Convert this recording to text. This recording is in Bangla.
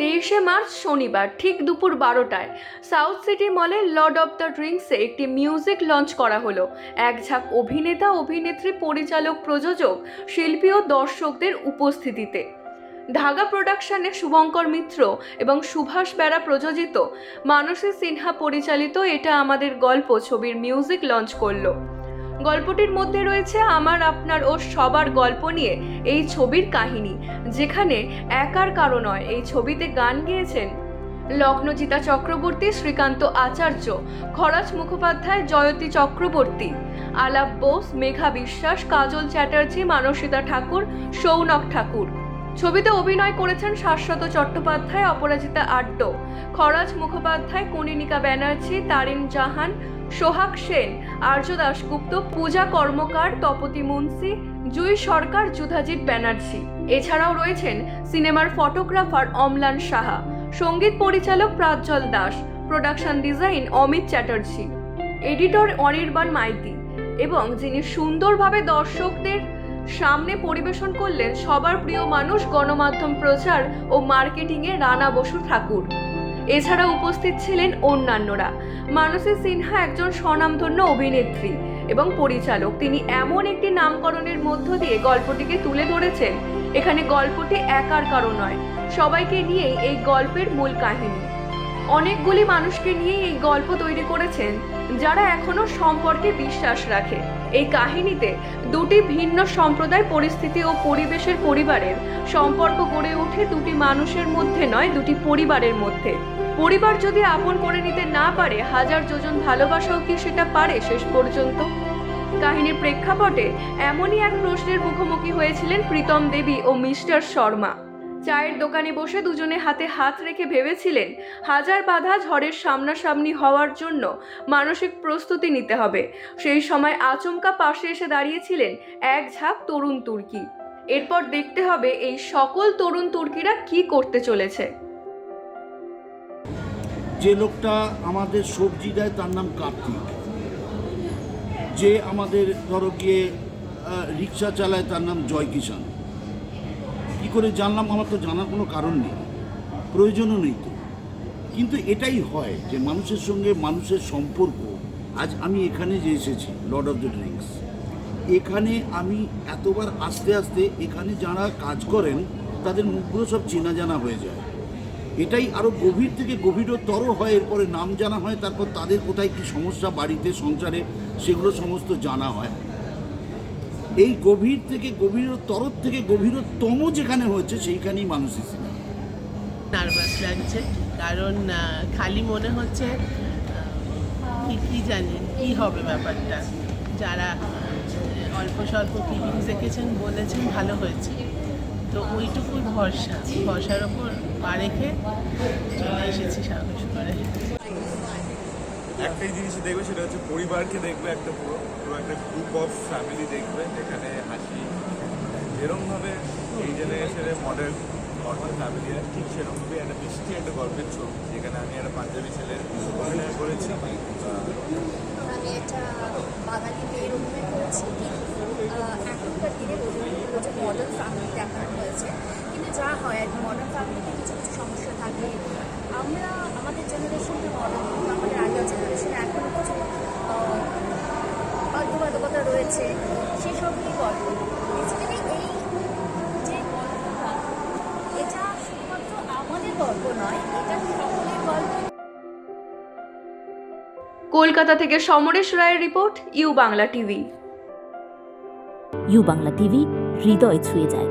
তেইশে মার্চ শনিবার, ঠিক দুপুর বারোটায় সাউথ সিটি মলে লর্ড অফ দ্য ড্রিঙ্কসে একটি মিউজিক লঞ্চ করা হলো। এক ঝাঁক অভিনেতা, অভিনেত্রী, পরিচালক, প্রযোজক, শিল্পী ও দর্শকদের উপস্থিতিতে। ধাগা প্রোডাকশনে শুভঙ্কর মিত্র এবং সুভাষ বেড়া প্রযোজিত মানসী সিনহা পরিচালিত এটা আমাদের গল্প ছবির মিউজিক লঞ্চ করল। গল্পটির মধ্যে রয়েছে আমার, আপনার ও সবার গল্প নিয়ে এই ছবির কাহিনী, যেখানে একার কারও নয়, এই ছবিতে গান গেয়েছেন লগ্নজিতা চক্রবর্তী, শ্রীকান্ত আচার্য খরাজ মুখোপাধ্যায়, জয়তী চক্রবর্তী, আলাপ বোস, মেঘা বিশ্বাস, কাজল চ্যাটার্জি, মানসিতা ঠাকুর, সৌনক ঠাকুর। ছবিতে অভিনয় করেছেন শাশ্বত চট্টোপাধ্যায়, অপরাজিতা আড্ড। খরাজ মুখোপাধ্যায়, কনিনিকা ব্যানার্জি, তারিন জাহান, সোহাগ সেন, আর্য দাশগুপ্ত, পূজা কর্মকার, তপতি মুন্সি, জুই সরকার, যুধাজিৎ ব্যানার্জি। এছাড়াও রয়েছেন সিনেমার ফটোগ্রাফার অমলান সাহা, সংগীত পরিচালক Prajjal Das, production design Amit Chatterjee, editor Anirban Maity এবং যিনি সুন্দরভাবে দর্শকদের সামনে পরিবেশন করলেন সবার প্রিয় মানুষ গণমাধ্যম প্রচার ও মার্কেটিংয়ে রানা বসু ঠাকুর। এছাড়া উপস্থিত ছিলেন অন্যান্যরা। মানসী সিনহা একজন স্বনামধন্য অভিনেত্রী এবং পরিচালক। তিনি এমন একটি নামকরণের মধ্য দিয়ে গল্পটিকে তুলে ধরেছেন। এখানে গল্পটি একার কারও নয়, সবাইকে নিয়েই এই গল্পের মূল কাহিনী। অনেকগুলি মানুষকে নিয়ে এই গল্প তৈরি করেছেন, যারা এখনও সম্পর্কে বিশ্বাস রাখে। এই কাহিনীতে দুটি ভিন্ন সম্প্রদায়, পরিস্থিতি ও পরিবেশের পরিবারের সম্পর্ক গড়ে ওঠে। দুটি মানুষের মধ্যে নয়, দুটি পরিবারের মধ্যে। পরিবার যদি আপন করে নিতে না পারে, হাজার যোজন ভালোবাসাও কি সেটা পারে শেষ পর্যন্ত? কাহিনীর প্রেক্ষাপটে এমনই এক প্রশ্নের মুখোমুখি হয়েছিলেন প্রীতম দেবী ও মিস্টার শর্মা। চায়ের দোকানে বসে দুজনে হাতে হাত রেখে ভেবেছিলেন, হাজার বাধা ঝড়ের সামনাসামনি হওয়ার জন্য মানসিক প্রস্তুতি নিতে হবে। সেই সময় আচমকা পাশে এসে দাঁড়িয়েছিলেন এক ঝাঁক তরুণ তুর্কি। এরপর দেখতে হবে এই সকল তরুণ তুর্কিরা কি করতে চলেছে। যে লোকটা আমাদের সবজি দেয় তার নাম কার্তিক। যে আমাদের ধরো গিয়ে রিক্সা চালায় তার নাম জয় কিষান কী করে জানলাম, আমার তো জানার কোনো কারণ নেই, প্রয়োজনও নেই তো। কিন্তু এটাই হয় যে মানুষের সঙ্গে মানুষের সম্পর্ক। আজ আমি এখানে যে এসেছি লর্ড অফ দ্য ড্রিঙ্কস এখানে আমি এতবার আস্তে আস্তে এখানে যারা কাজ করেন, তাদের মুখগুলো সব চেনা জানা হয়ে যায়। এটাই আরও গভীর থেকে গভীরতর হয়, এরপরে নাম জানা হয়, তারপর তাদের কোথায় কি সমস্যা, বাড়িতে, সংসারে, সেগুলো সমস্ত জানা হয়। এই গভীর থেকে গভীর গভীরতর থেকে গভীরতম যেখানে হয়েছে, সেইখানেই মানুষ এসেছে নার্ভাস লাগছে, কারণ খালি মনে হচ্ছে কি জানি, কি হবে ব্যাপারটা। যারা অল্প স্বল্প ক্লিপিংস দেখেছেন, বলেছেন, ভালো হয়েছে। তো ওইটুকুই ভরসা। ভরসার ওপর পা রেখে চলে এসেছি সাহস করে। একটাই জিনিস দেখবে সেটা হচ্ছে পরিবারকে দেখবে একটা পুরো পুরো একটা গ্রুপ অফ ফ্যামিলি দেখবে, যেখানে হাসি যেরমভাবে এই জেনারেশনের মডেল নর্মাল ফ্যামিলি ঠিক সেরকমভাবে একটা মিষ্টি একটা গল্পের ছবি, যেখানে আমি একটা পাঞ্জাবি ছেলের অভিনয় করেছি। আমি একটা বাঙালি মেয়ের অভিনয় করেছি এখনকার দিনে যে মডার্ন ফ্যামিলি দেখানো হয়েছে। কিন্তু যা হয় আর মডার্ন ফ্যামিলিতে কিছু কিছু সমস্যা থাকে। আমরা, আমাদের জেনারেশনটা মডার্ন কলকাতা থেকে সমরেশ রায়ের report U Bangla TV. U Bangla TV হৃদয় ছুঁয়ে যায়।